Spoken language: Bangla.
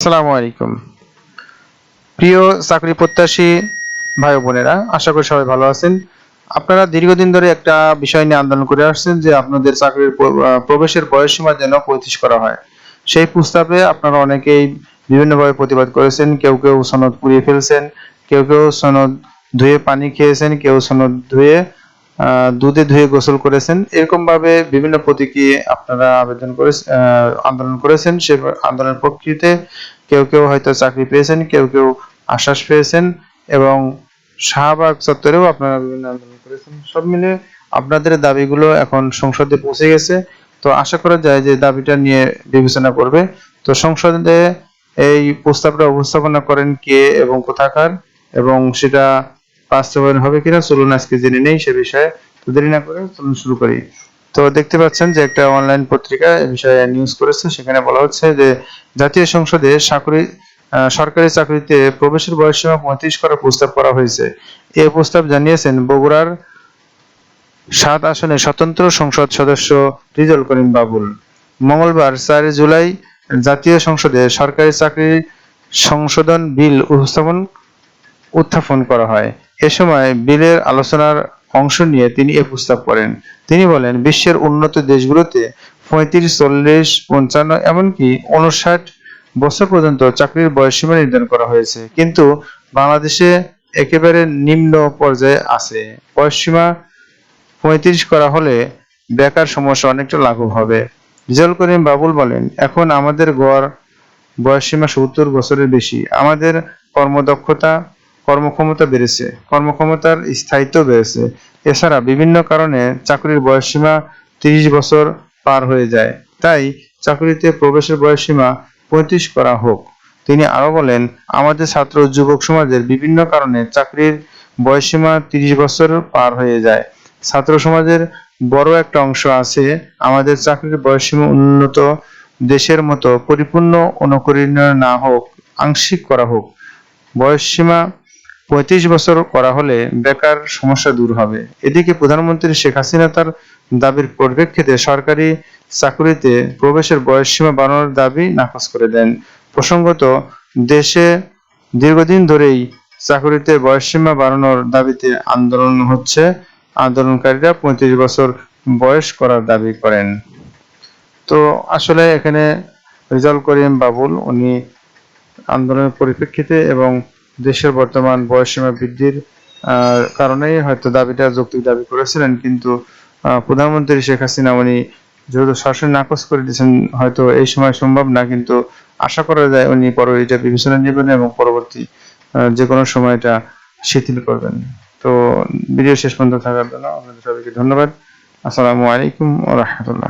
আসসালামু আলাইকুম। প্রিয় চাকরি প্রত্যাশী ভাই বোনেরা, আশা করি সবাই ভালো আছেন। আপনারা দীর্ঘদিন ধরে একটা বিষয় নিয়ে আন্দোলন করে আসছেন যে আপনাদের চাকরির প্রবেশের বয়সসীমা যেন পঁয়ত্রিশ করা হয়। সেই প্রস্তাবে আপনারা অনেকেই বিভিন্নভাবে প্রতিবাদ করেছেন, কেউ কেউ সনদ পুড়িয়ে ফেলছেন, কেউ কেউ সনদ ধুয়ে পানি খেয়েছেন, কেউ সনদ ধুয়ে দুধে ধুয়ে গোসল করেছেন। এরকম ভাবে বিভিন্ন প্রতীকী আপনারা আবেদন করে আন্দোলন করেছেন। সে আন্দোলনের প্রকৃতিতে কেউ কেউ হয়তো চাকরি পেয়েছেন, কেউ কেউ আশ্বাস পেয়েছেন এবং শাহবাগ চত্বরেও আপনারা বিভিন্ন আন্দোলন করেছেন। সব মিলে আপনাদের দাবিগুলো এখন সংসদে পৌঁছে গেছে। তো আশা করা যায় যে দাবিটা নিয়ে বিবেচনা করবে। তো সংসদে এই প্রস্তাবটা উপস্থাপনা করেন কে এবং কোথাকার এবং সেটা বাস্তবায়ন হবে কিনা, চলুন আজকে জেনে নেই সে বিষয়ে, তো দেরি না করে চলুন শুরু করি। তো দেখতে পাচ্ছেন যে একটা অনলাইন পত্রিকা এ বিষয়ে নিউজ করেছে, সেখানে বলা হচ্ছে যে জাতীয় সংসদে চাকরি সরকারি চাকরিতে প্রবেশের বয়সসীমা পঁয়ত্রিশ করার প্রস্তাব করা হয়েছে। এ প্রস্তাব জানিয়েছেন বগুড়ার সাত আসনে স্বতন্ত্র সংসদ সদস্য রিজল করিম বাবুল। মঙ্গলবার চার জুলাই জাতীয় সংসদে সরকারি চাকরি সংশোধন বিল উপস্থাপন, উত্থাপন করা হয়। এ সময় বিলের আলোচনার অংশ নিয়ে তিনি এ প্রস্তাব করেন। তিনি বলেন, বিশ্বের উন্নত দেশগুলোতে পঁয়ত্রিশ, চল্লিশ, পঞ্চান্ন, এমনকি উনষাট বছর পর্যন্ত চাকরির বয়সসীমা নির্ধারণ করা হয়েছে। কিন্তু বাংলাদেশে একেবারে নিম্ন পর্যায়ে আছে। বয়সসীমা পঁয়ত্রিশ করা হলে বেকার সমস্যা অনেকটা লাঘব হবে। রিজাল করিম বাবুল বলেন, এখন আমাদের গড় বয়সসীমা সত্তর বছরের বেশি। আমাদের কর্মদক্ষতা কর্মক্ষমতা বেড়েছে, কর্মক্ষমতার স্থায়িত্ব বেড়েছে। এছাড়া বিভিন্ন কারণে চাকরির বয়সসীমা তিরিশ বছর পার হয়ে যায়। তাই চাকরিতে প্রবেশের বয়সসীমা পঁয়ত্রিশ করা হোক। তিনি আরও বলেন, আমাদের ছাত্র যুবক সমাজের বিভিন্ন কারণে চাকরির বয়সসীমা তিরিশ বছর পার হয়ে যায়। ছাত্র সমাজের বড় একটা অংশ আছে আমাদের চাকরির বয়সসীমা উন্নত দেশের মতো পরিপূর্ণ অনুকরণীয় না হোক, আংশিক করা হোক। বয়সসীমা পঁয়ত্রিশ বছর করা হলে বেকার সমস্যা দূর হবে। এদিকে প্রধানমন্ত্রী শেখ হাসিনা তার দাবির পরিপ্রেক্ষিতে সরকারি চাকরিতে প্রবেশের বয়সসীমা বাড়ানোর দাবি নাকচ করে দেন। প্রসঙ্গত, দেশে দীর্ঘদিন ধরেই চাকরিতে বয়সসীমা বাড়ানোর দাবিতে আন্দোলন হচ্ছে। আন্দোলনকারীরা পঁয়ত্রিশ বছর বয়স করার দাবি করেন। তো আসলে এখানে রিজাল করিম বাবুল, উনি আন্দোলনের পরিপ্রেক্ষিতে এবং দেশের বর্তমান বয়সসীমা বৃদ্ধির কারণেই হয়তো দাবিটা যৌক্তিক দাবি করেছিলেন, কিন্তু প্রধানমন্ত্রী শেখ হাসিনা, উনি যেহেতু সরাসরি নাকচ করে দিয়েছেন, হয়তো এই সময় সম্ভব না, কিন্তু আশা করা যায় উনি পরে এটা বিবেচনা নেবেন এবং পরবর্তী যে কোনো সময় এটা শিথিল করবেন। তো, ভিডিও শেষ পর্যন্ত থাকার জন্য আপনাদের সবাইকে ধন্যবাদ। আসসালামু আলাইকুম রাহমাতুল্লাহ।